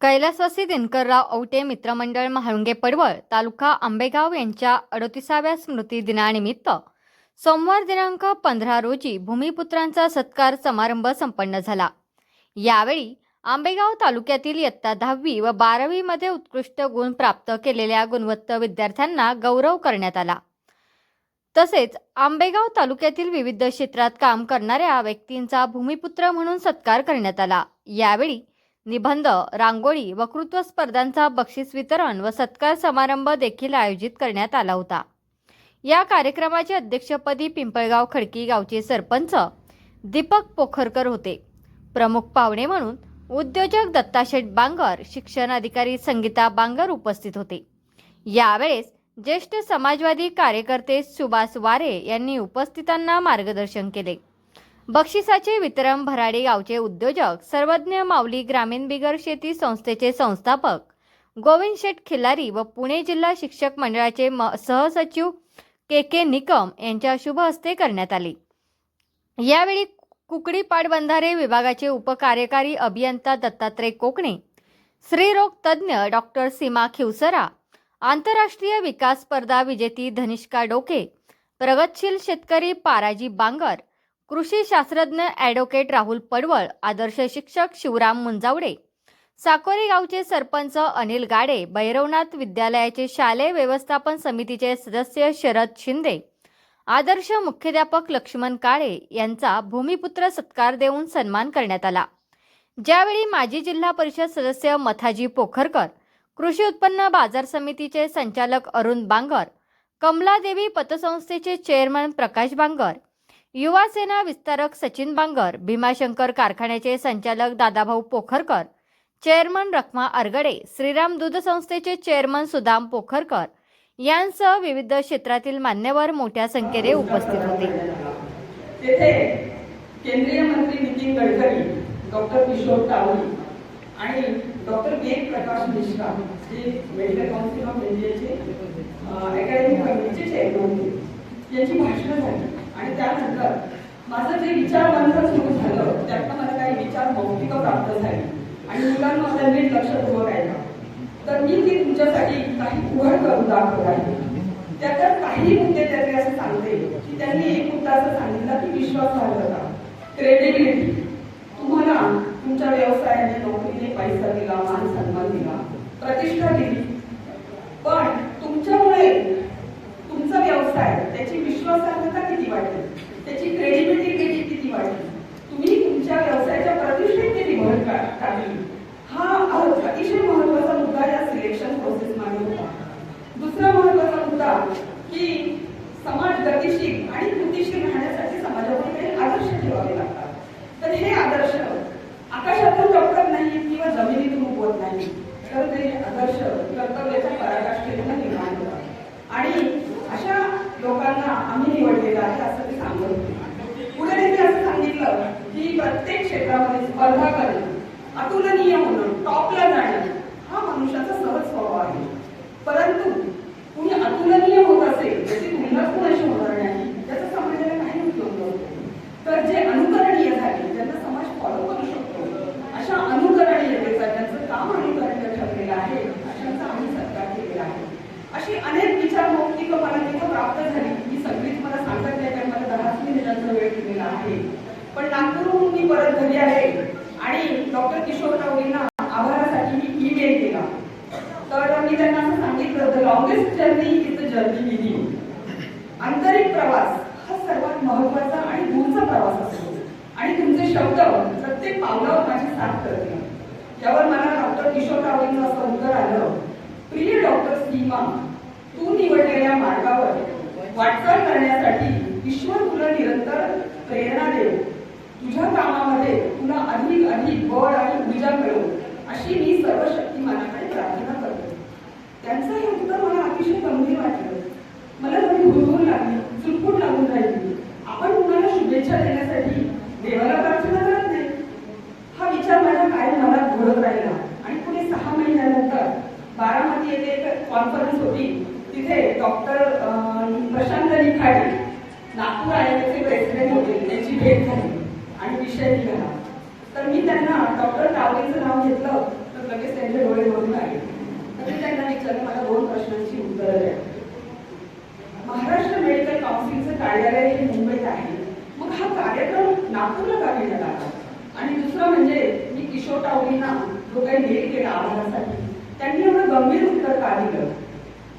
कैलासवासी दिनकरराव औटे मित्रमंडळ म्हाळुंगे पडवळ तालुका आंबेगाव यांच्या अडोतीसाव्या स्मृती दिनानिमित्त. सोमवार दिनांक पंधरा रोजी भूमिपुत्रांचा सत्कार समारंभ संपन्न झाला. यावेळी आंबेगाव तालुक्यातील इयत्ता दहावी व बारावीमध्ये उत्कृष्ट गुण प्राप्त केलेल्या गुणवत्त विद्यार्थ्यांना गौरव करण्यात आला. तसेच आंबेगाव तालुक्यातील विविध क्षेत्रात काम करणाऱ्या व्यक्तींचा भूमिपुत्र म्हणून सत्कार करण्यात आला. यावेळी निबंध रांगोळी वक्तृत्व स्पर्धांचा बक्षीस वितरण व सत्कार समारंभ देखील आयोजित करण्यात आला होता. या कार्यक्रमाचे अध्यक्षपदी पिंपळगाव खडकी गावचे सरपंच दीपक पोखरकर होते. प्रमुख पाहुणे म्हणून उद्योजक दत्ताशेठ बांगर शिक्षण अधिकारी संगीता बांगर उपस्थित होते. यावेळेस ज्येष्ठ समाजवादी कार्यकर्ते सुभाष वारे यांनी उपस्थितांना मार्गदर्शन केले. बक्षिसाचे वितरण भराडे गावचे उद्योजक सर्वज्ञ माऊली ग्रामीण बिगर शेती संस्थेचे संस्थापक गोविंद शेठ खिल्लारी व पुणे जिल्हा शिक्षक मंडळाचे म सहसचिव के के निकम यांच्या शुभ हस्ते करण्यात आले. यावेळी कुकडी पाटबंधारे विभागाचे उपकार्यकारी अभियंता दत्तात्रय कोकणे स्त्रीरोग तज्ज्ञ डॉक्टर सीमा खिवसरा आंतरराष्ट्रीय विकास स्पर्धा विजेती धनिष्का डोके प्रगतशील शेतकरी पाराजी बांगर कृषी शास्त्रज्ञ ॲडव्होकेट राहुल पडवळ आदर्श शिक्षक शिवराम मुंजावडे साकोरी गावचे सरपंच अनिल गाडे भैरवनाथ विद्यालयाचे शालेय व्यवस्थापन समितीचे सदस्य शरद शिंदे आदर्श मुख्याध्यापक लक्ष्मण काळे यांचा भूमिपुत्र सत्कार देऊन सन्मान करण्यात आला. ज्यावेळी माजी जिल्हा परिषद सदस्य मथाजी पोखरकर कृषी उत्पन्न बाजार समितीचे संचालक अरुण बांगर कमलादेवी पतसंस्थेचे चेअरमन प्रकाश बांगर युवा सेना विस्तारक सचिन बांगर भीमाशंकर कारखान्याचे संचालक दादाभाऊ पोखरकर चेअरमन रखमा अरगडे श्रीराम दूध संस्थेचे चेअरमन सुदाम पोखरकर यांसह विविध क्षेत्रातील मान्यवर मोठ्या संख्येने उपस्थित होते. तेथे केंद्रीय मंत्री नितीन गडकरी डॉक्टर किशोर तावली आणि डॉक्टर के प्रकाश मिश्रा जे मेडिकल काउन्सिल ऑफ इंडियाचे अकॅडमिक कमिटीचे चेअरमन होते. यांची भाषणं झाली आणि त्यानंतर माझं जे विचार मंथन सुरू झालं त्यातनं मला काही विचार भौतिक प्राप्त झाले. आणि मुलांना माझं नीट लक्ष ऐका तर मी ती तुमच्यासाठी काही उघड करून दाखवत आहे. त्याच्यात काही मुद्दे त्याचे असं सांगते की त्यांनी एक मुद्दा असं सांगितला की विश्वासार्हता क्रेडिबिलिटी तुम्हाला तुमच्या व्यवसायाने नोकरीने पैसा दिला मान सन्मान दिला प्रतिष्ठा दिली पण तुमच्यामुळे तुमचा व्यवसाय त्याची विश्वासार्हता किती वाढली त्याची क्रेडिबिलिटी किती वाढली? तुम्ही तुमच्या व्यवसायाच्या प्रतिष्ठेत किती भर काढली हा अतिशय महत्त्वाचा मुद्दा या सिलेक्शन प्रोसेस मध्ये होता. दुसरा महत्त्वाचा मुद्दा की समाज गतिशील आणि कृतीशील राहण्यासाठी समाजामध्ये काही आदर्श ठेवावे लागतात. तर हे आदर्श आकाशातून लपकत नाही किंवा जमिनीतून उगवत नाही. तर ते आदर्श कर्तव्य पराकाष्ठेतून निर्माण होतात आणि अशा लोकांना आम्ही निवडलेलं आहे असं ते सांगत होते पुढे त्यांनी असं सांगितलं की प्रत्येक क्षेत्रामध्ये स्पर्धा करणं अतुलनीय होणं टॉपला जाणं हा मनुष्याचा सहज स्वभाव आहे. परंतु कुणी अतुलनीय होत असेल त्याची तुलना कुणाशी होणार नाही. त्याचा समाजाला काही उपयोग तर जे अनुकरणीय झाले ज्यांना समाज फॉलो करू शकतो. अशा अनुकरणीयतेचा ज्यांचं काम अनुकरणीय ठरलेलं आहे अशांचा आम्ही सत्कार केलेला आहे. अशी अनेक विचार मौखिक मला तिथं प्राप्त झाली. मी सगळीच मला सांगत नाही कारण मला दहाच मिनिटांचा वेळ दिलेला आहे. पण नागपूरहून मी परत घरी आले आणि डॉक्टर किशोर तावडींना आभारासाठी मी ईमेल केला. तर मी त्यांना असं सांगितलं the longest journey is the journey with आंतरिक प्रवास हा सर्वात महत्त्वाचा आणि दूरचा प्रवास असतो. आणि तुमचे शब्द प्रत्येक पावलावर माझी साथ करते त्यावर मला डॉक्टर किशोर तावडींचं असं उत्तर आलं प्रिय डॉक्टर सीमा तू निवडलेल्या मार्गावर वाटचाल करण्यासाठी ईश्वर तुला निरंतर प्रेरणा देव तुझ्या कामामध्ये तुला अधिक अधिक बळ आणि ऊर्जा मिळो अशी मी सर्व शक्तिमानाकडे प्रार्थना करतो. त्यांचं हे उत्तर मला अतिशय गंभीर वाटलं. मला थोडी हुरहुर लागली चुटपुट लागून राहिली. आपण कुणाला शुभेच्छा देण्यासाठी देवाला प्रार्थना करत नाही? हा विचार माझ्या कायम मनात घडत राहिला आणि पुढे सहा महिन्यानंतर बारामती येथे एक कॉन्फरन्स होती. तिथे डॉक्टर प्रशांत निखाडे नागपूर आयोगाचे प्रेसिडेंट होते. त्यांची भेट झाली. आणि विषय निघाला तर मी त्यांना डॉक्टर तावडेचं नाव घेतलं तर लगेच त्यांचे डोळे भरून आले. तर मी त्यांना विचारलं मला दोन प्रश्नांची उत्तरं द्या. महाराष्ट्र मेडिकल काउन्सिलचं कार्यालय हे मुंबईत आहे. मग हा कार्यक्रम नागपूरला का घेण्यात आला? आणि दुसरं म्हणजे मी किशोर टावरींना जो काही मेल केला आम्हालासाठी त्यांनी एवढं गंभीर उत्तर का दिलं?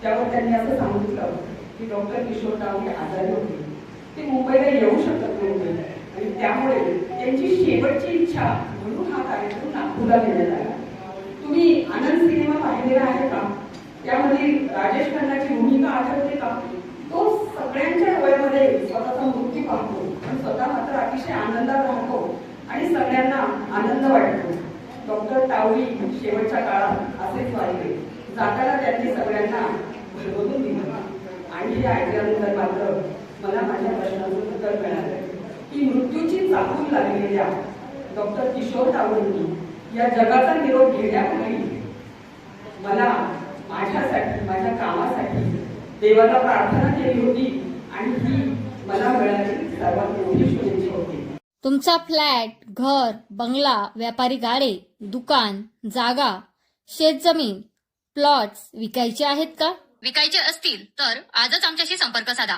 त्यावर त्यांनी असं सांगितलं की डॉक्टर किशोर टावरी आजारी होते. ते मुंबईला येऊ शकत नाही आणि त्यामुळे त्यांची शेवटची इच्छा म्हणून हा कार्यक्रम नागपूरला घेण्यात आला. तुम्ही आनंद सिनेमा पाहिलेला आहे का? त्यामध्ये राजेश खन्नाची भूमिका आठवते का? तो सगळ्यांच्या डोळ्यामध्ये स्वतःचा मृत्यू पाहतो पण स्वतः मात्र अतिशय आनंदात राहतो आणि सगळ्यांना आनंद वाटतो. डॉक्टर टावरी शेवटच्या काळात असेच वाढले जाताना त्यांनी सगळ्यांना भरवून दिलं आणि हे ऐकल्यानंतर मात्र मला माझ्या प्रश्नाचं उत्तर मिळालं. की मृत्यूची चाकून लागलेल्या डॉक्टर किशोर टावरेंनी या जगाचा निरोप घेण्यापूर्वी मला माझ्यासाठी माझ्या कामासाठी देवाला प्रार्थना केली होती आणि ही मला मिळाली सर्वात मोठी शुभेच्छा होती. तुमचा फ्लॅट घर बंगला व्यापारी गाडे दुकान जागा शेतजमीन प्लॉट्स विकायचे आहेत का? विकायचे असतील तर आजच आमच्याशी संपर्क साधा.